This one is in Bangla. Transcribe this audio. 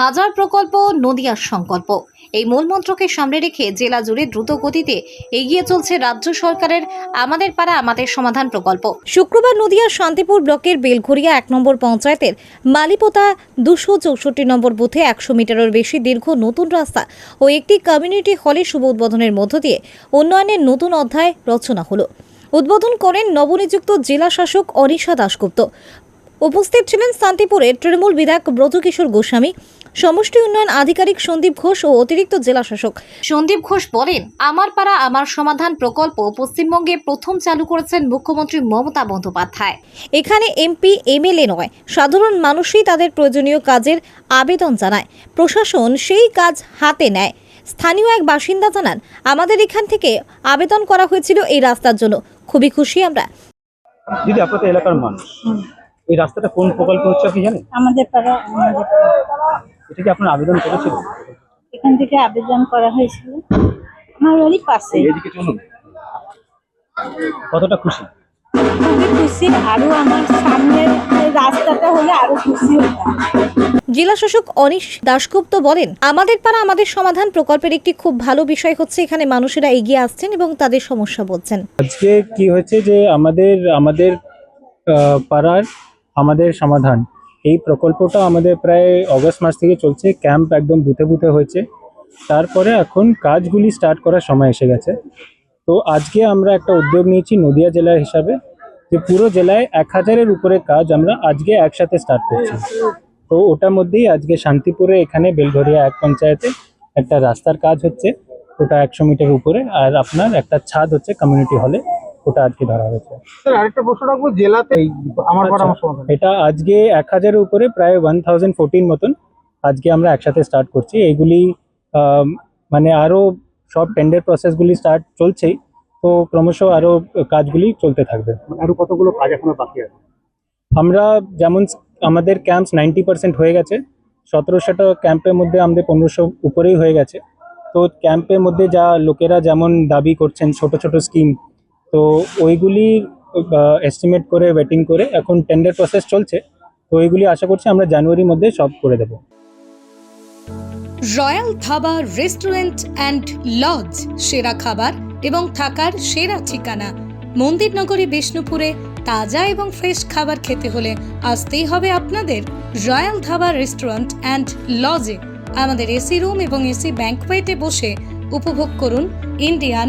হাজার প্রকল্প, নদিয়ার সংকল্প। এই মূলমন্ত্রকে সামনে রেখে জেলা জুড়ে দ্রুত গতিতে এগিয়ে চলছে রাজ্য সরকারের আমাদের পাড়া আমাদের সমাধান প্রকল্প। শুক্রবার নদিয়ার শান্তিপুর ব্লকের বেলঘরিয়া এক নম্বর পঞ্চায়েতের মালিপোতা দুশো চৌষট্টি নম্বর বুথে একশো মিটারের বেশি দীর্ঘ নতুন রাস্তা ও একটি কমিউনিটি হলে শুভ উদ্বোধনের মধ্য দিয়ে উন্নয়নের নতুন অধ্যায় রচনা হলো। উদ্বোধন করেন নবনিযুক্ত জেলা শাসক অনিশা দাশগুপ্ত। উপস্থিত ছিলেন শান্তিপুরের তৃণমূল বিধায়ক ব্রজকিশোর গোস্বামী সমষ্টি উন্নয়ন আধিকারিক সন্দীপ ঘোষ ও অতিরিক্ত জেলা শাসক। সন্দীপ ঘোষ বলেন আমার পাড়া আমার সমাধান প্রকল্প পশ্চিমবঙ্গে প্রথম চালু করেছেন মুখ্যমন্ত্রী মমতা বন্দ্যোপাধ্যায়। এখানে এমপি এমএলএ নয় সাধারণ মানুষই তাদের প্রয়োজনীয় কাজের আবেদন জানায়। প্রশাসন সেই কাজ হাতে নেয়। স্থানীয় এক বাসিন্দা জানান আমাদের এখান থেকে আবেদন করা হয়েছিল এই রাস্তার জন্য। খুবই খুশি আমরা। দিদি আপনার তো এলাকার মানুষ। এই রাস্তাটা কোন প্রকল্প হচ্ছে আপনি জানেন? আমাদের পাড়া আমাদের এটা কি আপনার আবেদন করেছিল এখান থেকে আবেদন করা হয়েছিল। আমার বাড়ি পাশে। এদিকে চলুন। কতটা খুশি? খুবই খুশি আরও আমার সামনের রাস্তাটা হলে আরও খুশি হতাম। জেলা শাসক অনিশ দাশগুপ্ত বলেন আমাদের পাড়া আমাদের সমাধান প্রকল্পের একটি খুব ভালো বিষয় হচ্ছে এখানে মানুষেরা এগিয়ে আসছেন এবং তাদের সমস্যা বলছেন। আজকে কি হয়েছে যে আমাদের আমাদের আহ, পাড়ার আমাদের সমাধান। এই প্রকল্পটা আমাদের প্রায় অগস্ট মাস থেকে চলছে, ক্যাম্প একদম বুথে বুথে হয়েছে। তারপরে এখন কাজগুলি স্টার্ট করার সময় এসে গেছে। তো আজকে আমরা একটা উদ্যোগ নিয়েছি নদিয়া জেলা হিসাবে, যে পুরো জেলায় এক হাজারের উপরে কাজ আমরা আজকে একসাথে স্টার্ট করছি। তো ওটার মধ্যেই আজকে শান্তিপুরে এখানে বেলঘরিয়া এক পঞ্চায়েতে একটা রাস্তার কাজ হচ্ছে। ওটা একশো মিটার উপরে আর আপনার একটা ছাদ হচ্ছে কমিউনিটি হলে ওটা আজকে ধরা হয়েছে। স্যার আরেকটা প্রশ্ন রাখব জেলাতে এই আমার পাড়া এটা আজকে এক হাজারের উপরে প্রায় ওয়ান থাউজেন্ড ফোরটিন মতন আজকে আমরা একসাথে স্টার্ট করছি। এইগুলি মানে আরও সব টেন্ডার প্রসেসগুলি স্টার্ট চলছেই তো ক্রমশ আরও কাজগুলি চলতে থাকবে। আরও কতগুলো কাজ এখনও বাকি আছে? আমরা যেমন আমাদের ক্যাম্পস নাইনটি পার্সেন্ট হয়ে গেছে সতেরোশোটা ক্যাম্পের মধ্যে আমাদের পনেরোশো উপরেই হয়ে গেছে। তো ক্যাম্পের মধ্যে যা লোকেরা যেমন দাবি করছেন ছোট ছোট স্কিম তো ওইগুলি এস্টিমেট করে ওয়েটিং করে এখন টেন্ডার প্রসেস চলছে। তো ওইগুলি আশা করছি আমরা জানুয়ারির মধ্যে সব করে দেবো। Royal dhaba restaurant and lodge সেরা খাবার এবং থাকার সেরা ঠিকানা। মন্দিরনগরী বিষ্ণুপুরে তাজা এবং ফ্রেশ খাবার খেতে হলে আসতেই হবে আপনাদের রয়্যাল ধাবা রেস্টুরেন্ট অ্যান্ড লজে। আমাদের এসি রুম এবং এসি ব্যাঙ্কওয়েটে বসে উপভোগ করুন ইন্ডিয়ান